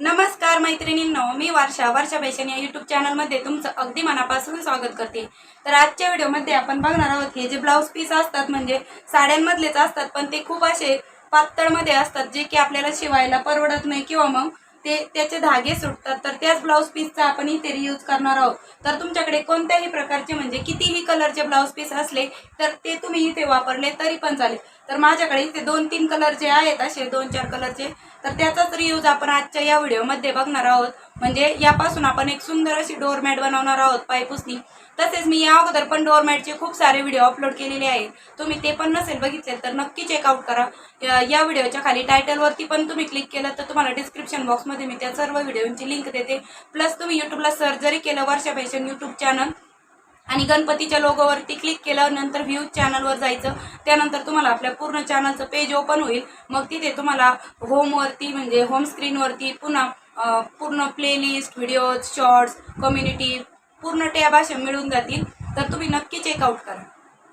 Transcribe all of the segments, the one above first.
नमस्कार मैत्रिणींनो मी वर्षा वर्षा फॅशन या युट्यूब चॅनलमध्ये तुमचं अगदी मनापासून स्वागत करते. तर आजच्या व्हिडिओमध्ये आपण बघणार आहोत हे जे ब्लाऊज पीस असतात म्हणजे साड्यांमधलेच असतात पण ते खूप असे पातळमध्ये असतात जे की आपल्याला शिवायला परवडत नाही किंवा मग ते त्याचे धागे सुटतात. तर त्याच ब्लाऊज पीसचा आपण इथे रियूज करणार आहोत. तर तुमच्याकडे कोणत्याही प्रकारचे म्हणजे कितीही कलरचे ब्लाऊज पीस असले तर ते तुम्ही इथे वापरले तरी पण चालेल. तर माझ्याकडे इथे दोन तीन कलरचे आहेत असे दोन चार कलरचे तर त्याचाच रियूज आपण आजच्या या व्हिडिओमध्ये बघणार आहोत. म्हणजे यापासून आपण एक सुंदर अशी डोरमॅट बनवणार आहोत पायपुसनी तसेच मी या अगोदर पण डोरमॅटचे खूप सारे व्हिडिओ अपलोड केलेले आहेत. तुम्ही ते पण नसेल बघितले तर नक्की चेकआउट करा. या- या व्हिडिओच्या खाली टायटलवरती पण तुम्ही क्लिक केलं तर तुम्हाला डिस्क्रिप्शन बॉक्समध्ये मी त्या सर्व व्हिडिओची लिंक देते. प्लस तुम्ही युट्यूबला सर्च जरी केलं वर्षा फॅशन यूट्यूब चॅनल आणि गणपतीच्या लोगोवरती क्लिक केलं नंतर व्ह्यूज चॅनलवर जायचं. त्यानंतर तुम्हाला आपल्या पूर्ण चॅनलचं पेज ओपन होईल. मग तिथे तुम्हाला होमवरती म्हणजे होम स्क्रीनवरती पुन्हा पूर्ण प्लेलिस्ट व्हिडिओज शॉर्ट्स कम्युनिटी पूर्ण टॅब अशा मिळून जातील तर तुम्ही नक्की चेकआउट करा.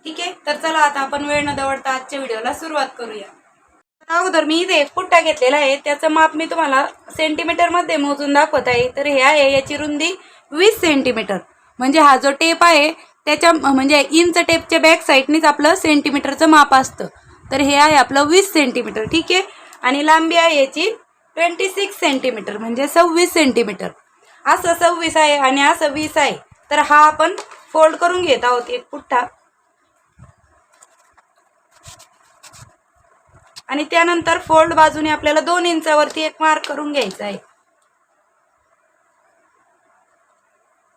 ठीक आहे? तर चला आता आपण वेळ न दवडता आजच्या व्हिडिओला सुरुवात करूया. अगोदर मी इथे एक पुट्टा घेतलेला आहे. त्याचं माप मी तुम्हाला सेंटीमीटरमध्ये मोजून दाखवत आहे. तर हे आहे याची रुंदी वीस सेंटीमीटर म्हणजे हा जो टेप आहे त्याच्या म्हणजे इंच टेपच्या बॅक साईडनीच आपलं सेंटीमीटरचं माप असतं. तर हे आहे आपलं वीस सेंटीमीटर ठीक आहे? आणि लांबी आहे याची ट्वेंटी सिक्स सेंटीमीटर म्हणजे सव्वीस सेंटीमीटर असं सव्वीस आहे आणि असं वीस आहे तर हा आपण फोल्ड करून घेत आहोत एक पुठ्ठा. आणि त्यानंतर फोल्ड बाजूने आपल्याला दोन इंचावरती एक मार्क करून घ्यायचा आहे.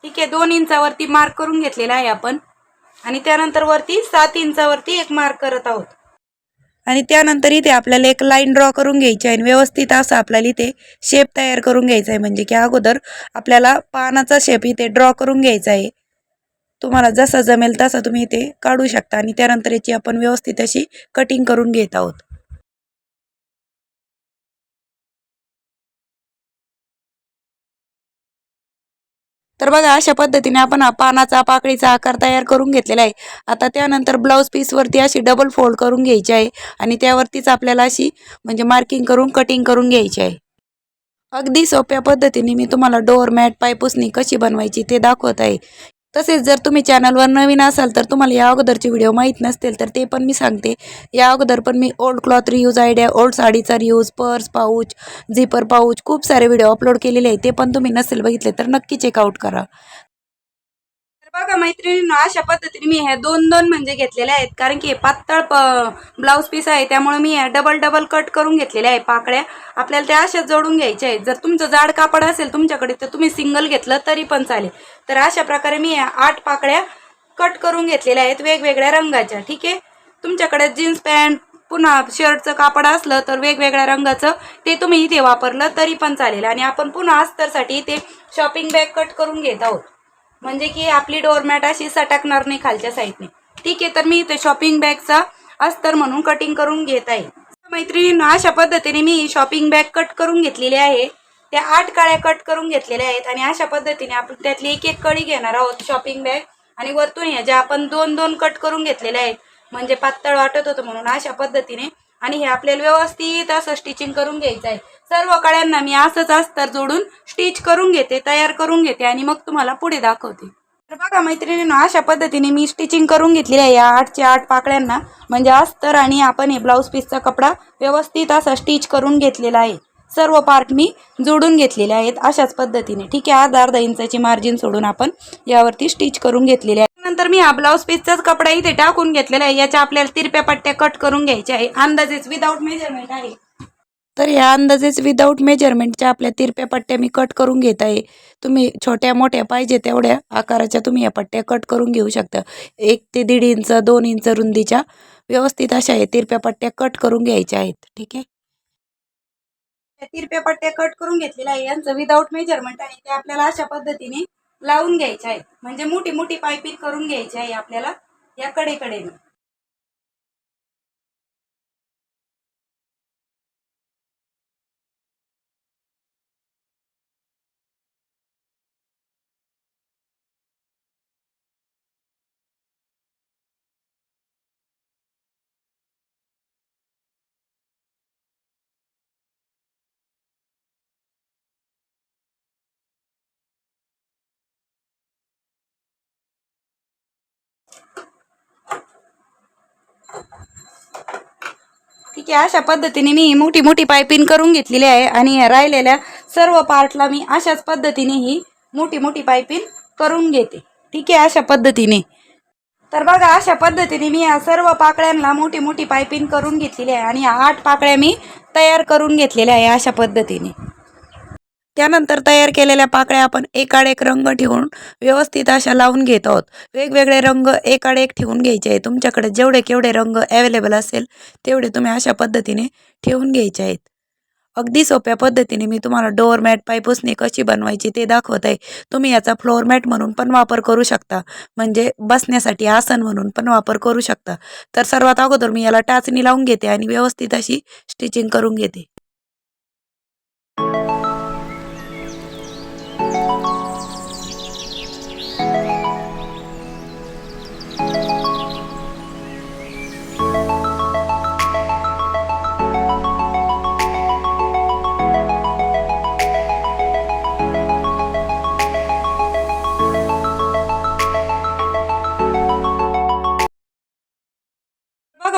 ठीक आहे दोन इंचावरती मार्क करून घेतलेला आहे आपण. आणि त्यानंतर वरती सात इंचावरती एक मार्क करत आहोत. आणि त्यानंतर इथे आपल्याला एक लाईन ड्रॉ करून घ्यायची आहे. आणि व्यवस्थित असं आपल्याला इथे शेप तयार करून घ्यायचा आहे. म्हणजे की अगोदर आपल्याला पानाचा शेप इथे ड्रॉ करून घ्यायचा आहे. तुम्हाला जसा जमेल तसा तुम्ही इथे काढू शकता. आणि त्यानंतर याची आपण व्यवस्थित अशी कटिंग करून घेत आहोत. तर बघा अशा पद्धतीने आपण पानाचा पाकळीचा आकार तयार करून घेतलेला आहे. आता त्यानंतर ब्लाऊज पीसवरती अशी डबल फोल्ड करून घ्यायची आहे आणि त्यावरतीच आपल्याला अशी म्हणजे मार्किंग करून कटिंग करून घ्यायची आहे. अगदी सोप्या पद्धतीने मी तुम्हाला डोअर मॅट पायपुसणी कशी बनवायची ते दाखवत आहे. तसेच जर तुम्ही चॅनलवर नवीन असाल तर तुम्हाला या अगोदरचे व्हिडिओ माहीत नसतील तर ते पण मी सांगते. या अगोदर पण मी old cloth reuse idea old साडीचा reuse purse pouch zipper pouch खूप सारे व्हिडिओ अपलोड केलेले आहेत. ते पण तुम्ही नसेल बघितले तर नक्की चेकआउट करा. बघा मैत्रिणींनो अशा पद्धतीने मी ह्या दोन दोन म्हणजे घेतलेल्या आहेत. कारण की हे पातळ ब्लाऊज पीस आहे त्यामुळे मी डबल डबल कट करून घेतलेल्या आहे पाकळ्या. आपल्याला त्या अशाच जोडून घ्यायच्या आहेत. जर तुमचं जाड कापड असेल तुमच्याकडे तर तुम्ही सिंगल घेतलं तरी पण चालेल. तर अशा प्रकारे मी ह्या आठ पाकळ्या कट करून घेतलेल्या आहेत वेगवेगळ्या रंगाच्या. ठीक आहे? तुमच्याकडे जीन्स पॅन्ट पुन्हा शर्टचं कापड असलं तर वेगवेगळ्या रंगाचं ते तुम्ही इथे वापरलं तरी पण चालेल. आणि आपण पुन्हा अस्तरसाठी इथे शॉपिंग बॅग कट करून घेत आहोत. म्हणजे की आपली डोरमॅट अशी सटकणार नाही खालच्या साईडने ठीक आहे तर मी इथे शॉपिंग बॅगचा अस्तर म्हणून कटिंग करून घेत आहे. मैत्रिणींनो अशा पद्धतीने मी शॉपिंग बॅग कट करून घेतलेली आहे. त्या आठ काळ्या कट करून घेतलेल्या आहेत आणि अशा पद्धतीने आपण त्यातली एक एक कळी घेणार आहोत शॉपिंग बॅग आणि वरतून या ज्या आपण दोन दोन कट करून घेतलेल्या आहेत म्हणजे पातळ वाटत होतं म्हणून अशा पद्धतीने आणि हे आपल्याला व्यवस्थित असं स्टिचिंग करून घ्यायचं आहे. सर्व कळ्यांना मी असंच अस्तर जोडून स्टिच करून घेते तयार करून घेते आणि मग तुम्हाला पुढे दाखवते. तर बघा मैत्रिणींनो अशा पद्धतीने मी स्टिचिंग करून घेतलेली आहे या आठच्या आठ पाकळ्यांना. म्हणजे अस्तर आणि आपण हे ब्लाऊज पीसचा कपडा व्यवस्थित असा स्टिच करून घेतलेला आहे. सर्व पार्ट मी जोडून घेतलेले आहेत अशाच पद्धतीने. ठीक आहे अर्धा अर्धा इंचाची मार्जिन सोडून आपण यावरती स्टिच करून घेतलेले आहे नंतर मी हा ब्लाऊज पीसचाच कपडा इथे टाकून घेतलेला आहे. याच्या आपल्याला तिरप्या पट्ट्या कट करून घ्यायच्या आहे. अंदाजेच विदाऊट मेजरमेंट आहे. तर ह्या अंदाजेच विदाऊट मेजरमेंटच्या आपल्या तिरप्या पट्ट्या मी कट करून घेत आहे. तुम्ही छोट्या मोठ्या पाहिजे तेवढ्या आकाराच्या तुम्ही या पट्ट्या कट करून घेऊ शकता. एक ते दीड इंच दोन इंच रुंदीच्या व्यवस्थित अशा आहे तिरप्या पट्ट्या कट करून घ्यायच्या आहेत. ठीक आहे? त्या तिरप्या पट्ट्या कट करून घेतलेल्या आहे. यांचं विदाऊट मेजरमेंट आहे. ते आपल्याला अशा पद्धतीने लावून घ्यायचे आहेत. म्हणजे मोठी मोठी पायपिंग करून घ्यायची आहे आपल्याला या कडेकडेनं. ठीक आहे अशा पद्धतीने मी मोठी मोठी पायपिंग करून घेतलेली आहे आणि या राहिलेल्या सर्व पार्टला मी अशाच पद्धतीने ही मोठी मोठी पायपिंग करून घेते. ठीक आहे अशा पद्धतीने. तर बघा अशा पद्धतीने मी या सर्व पाकळ्यांना मोठी मोठी पायपिंग करून घेतलेली आहे आणि आठ पाकळ्या मी तयार करून घेतलेल्या आहे अशा पद्धतीने. त्यानंतर तयार केलेल्या पाकळ्या आपण एकाड एक रंग ठेवून व्यवस्थित अशा लावून घेत आहोत. वेगवेगळे रंग एकाड एक ठेवून घ्यायचे आहे तुमच्याकडे जेवढे केवढे रंग अवेलेबल असेल तेवढे तुम्ही अशा पद्धतीने ठेवून घ्यायचे आहेत. अगदी सोप्या पद्धतीने मी तुम्हाला डोअर मॅट पायपुसणी कशी बनवायची ते दाखवत आहे. तुम्ही याचा फ्लोअर मॅट म्हणून पण वापर करू शकता. म्हणजे बसण्यासाठी आसन म्हणून पण वापर करू शकता. तर सर्वात अगोदर मी याला टाचणी लावून घेते आणि व्यवस्थित अशी स्टिचिंग करून घेते.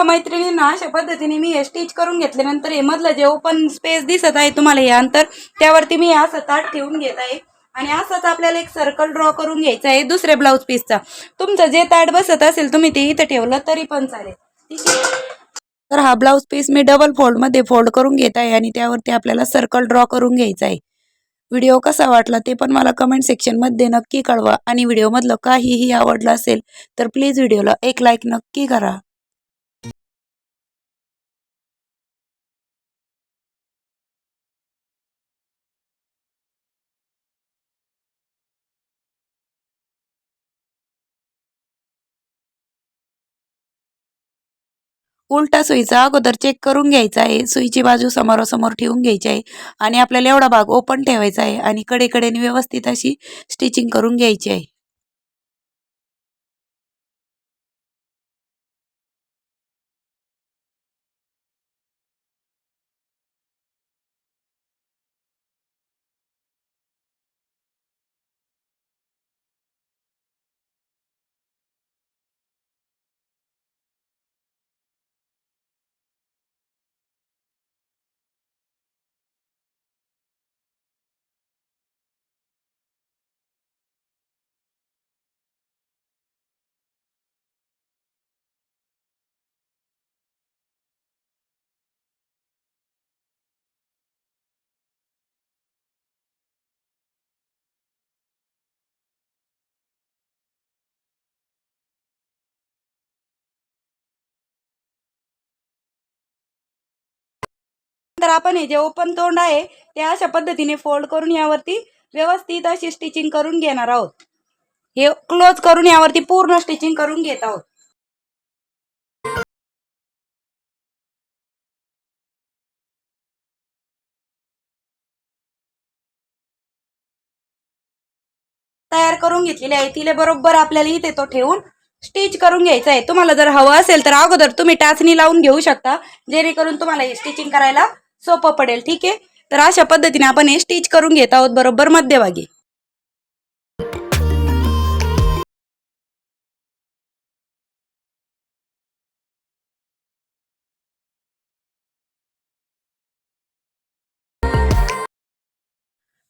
बघा मैत्रिणींना अशा पद्धतीने मी हे स्टिच करून घेतल्यानंतर हे मधलं जे ओपन स्पेस दिसत आहे तुम्हाला हे अंतर त्यावरती मी असं ताट ठेवून घेत आहे. आणि असंच आपल्याला एक सर्कल ड्रॉ करून घ्यायचं आहे दुसऱ्या ब्लाऊज पीसचा तुमचं जे ताट बसत असेल तुम्ही ते इथं ठेवलं तरी पण चालेल. ठीक आहे? तर हा ब्लाऊज पीस मी डबल फोल्डमध्ये फोल्ड करून घेत आहे आणि त्यावरती आपल्याला सर्कल ड्रॉ करून घ्यायचा आहे. व्हिडिओ कसा वाटला ते पण मला कमेंट सेक्शनमध्ये नक्की कळवा. आणि व्हिडिओमधलं काहीही आवडलं असेल तर प्लीज व्हिडिओला एक लाईक नक्की करा. उलटा सुईचा अगोदर चेक करून घ्यायचा आहे. सुईची बाजू समोरासमोर ठेवून घ्यायची आहे आणि आपल्याला एवढा भाग ओपन ठेवायचा आहे आणि कडेकडेने व्यवस्थित अशी स्टिचिंग करून घ्यायची आहे. आपण हे जे ओपन तोंड आहे ते अशा पद्धतीने फोल्ड करून यावरती व्यवस्थित अशी स्टिचिंग करून घेणार आहोत. हे क्लोज करून यावरती पूर्ण स्टिचिंग करून घेत आहोत. तयार करून घेतलेली आहे. तिला बरोबर आपल्याला इथे तो ठेवून स्टिच करून घ्यायचा आहे. तुम्हाला जर हवं असेल तर अगोदर तुम्ही टाचणी लावून घेऊ शकता. जेणेकरून तुम्हाला हे स्टिचिंग करायला सोपं पडेल ठीक आहे? तर अशा पद्धतीने आपण हे स्टिच करून घेत आहोत बरोबर मध्यभागी.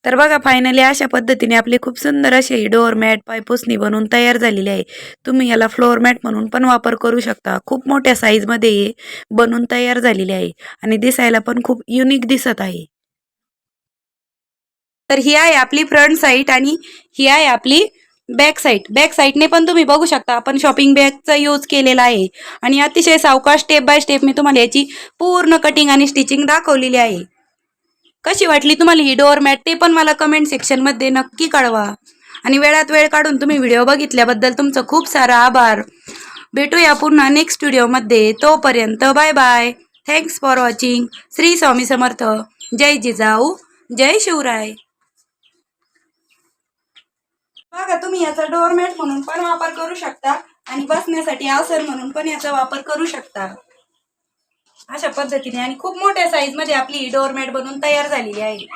तर बघा फायनली अशा पद्धतीने आपली खूप सुंदर अशी डोअर मॅट पायपुसणी बनवून तयार झालेली आहे. तुम्ही याला फ्लोअर मॅट म्हणून पण वापर करू शकता. खूप मोठ्या साईजमध्ये हे बनवून तयार झालेली आहे आणि दिसायला पण खूप युनिक दिसत आहे. तर ही आहे आपली फ्रंट साईड आणि ही आहे आपली बॅक साईड बॅक साईडने पण तुम्ही बघू शकता आपण शॉपिंग बॅगचा यूज केलेला आहे. आणि अतिशय सावकाश स्टेप बाय स्टेप मी तुम्हाला याची पूर्ण कटिंग आणि स्टिचिंग दाखवलेली आहे. कशी वाटली तुम्हाला ही डोअर मॅट ते पण मला कमेंट सेक्शनमध्ये नक्की कळवा. आणि वेळात वेळ काढून तुम्ही व्हिडिओ बघितल्याबद्दल तुमचं खूप सारा आभार. भेटूया पुन्हा नेक्स्ट व्हिडिओमध्ये तोपर्यंत bye bye thanks for watching Shri Swami Samarth. जय जिजाऊ. जय शिवराय. बघा तुम्ही याचा डोअरमॅट म्हणून पण वापर करू शकता आणि बसण्यासाठी आसन म्हणून पण याचा वापर करू शकता. अशा पद्धतीने आणि खूप मोठ्या साईजमध्ये आपली डोअरमॅट बनवून तयार झालेली आहे.